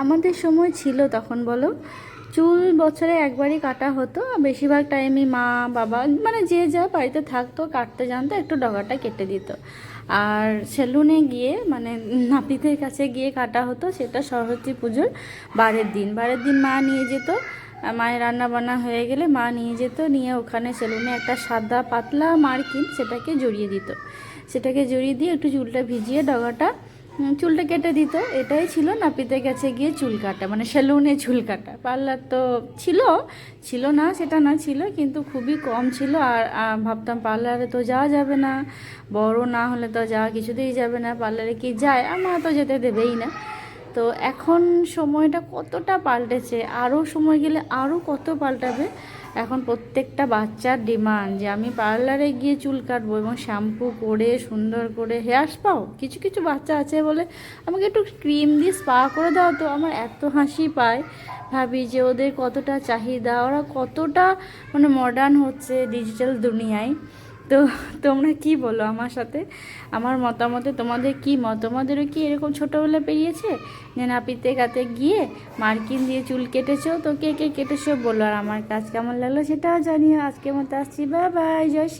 আমাদের সময় ছিল তখন, বলো। চুল বছরে একবারই কাটা হতো বেশিরভাগ টাইমই মা, বাবা মানে যে যা বাড়িতে থাকতো, কাটতে জানতো, একটু ডগাটা কেটে দিত। আর সেলুনে গিয়ে মানে নাপিতের কাছে গিয়ে কাটা হতো, সেটা সরস্বতী পুজোর বারের দিন। বারের দিন মা নিয়ে যেত মায়ের রান্না বান্না হয়ে গেলে মা নিয়ে যেত, নিয়ে ওখানে সেলুনে একটা সাদা পাতলা মার্কিন সেটাকে জড়িয়ে দিত। সেটাকে জড়িয়ে দিয়ে একটু চুলটা ভিজিয়ে ডগাটা চুলটা কেটে দিত। এটাই ছিল নাপিতের কাছে গিয়ে চুল কাটা মানে সেলুনে চুল কাটা। পার্লার তো ছিল ছিল না, সেটা না, ছিল, কিন্তু খুবই কম ছিল। আর ভাবতাম পার্লারে তো যাওয়া যাবে না, বড় না হলে তো যাওয়া কিছুতেই যাবে না, পার্লারে কি যায়? আমার তো যেতে দেবেই না। তো এখন সময়টা কতটা পাল্টেছে? আরও সময় গেলে আরও কত পাল্টাবে? এখন প্রত্যেকটা বাচ্চার ডিমান্ড যে আমি পার্লারে গিয়ে চুল কাটবো এবং শ্যাম্পু করে, সুন্দর করে হেয়ার স্পাও কিছু কিছু বাচ্চা আছে বলে আমাকে একটু ক্রিম দিয়ে স্পা করে দাও তো। আমার এত হাসি পায়। ভাবি যে ওদের কতটা চাহিদা, ওরা কতটা মানে মডার্ন হচ্ছে ডিজিটাল দুনিয়ায়। তো তোমরা কি বলো আমার সাথে? আমার মতামতে তোমাদের কি মত? তোমাদেরও কি এরকম ছোটোবেলা পেরিয়েছে যে নাপিতে গাতে গিয়ে মার্কিন দিয়ে চুল কেটেছো? তো কে কে কেটেছো বলো আর আমার কাজ কেমন লাগল সেটাও জানিও। আজকে মতো আসছি। বা বাই। জয়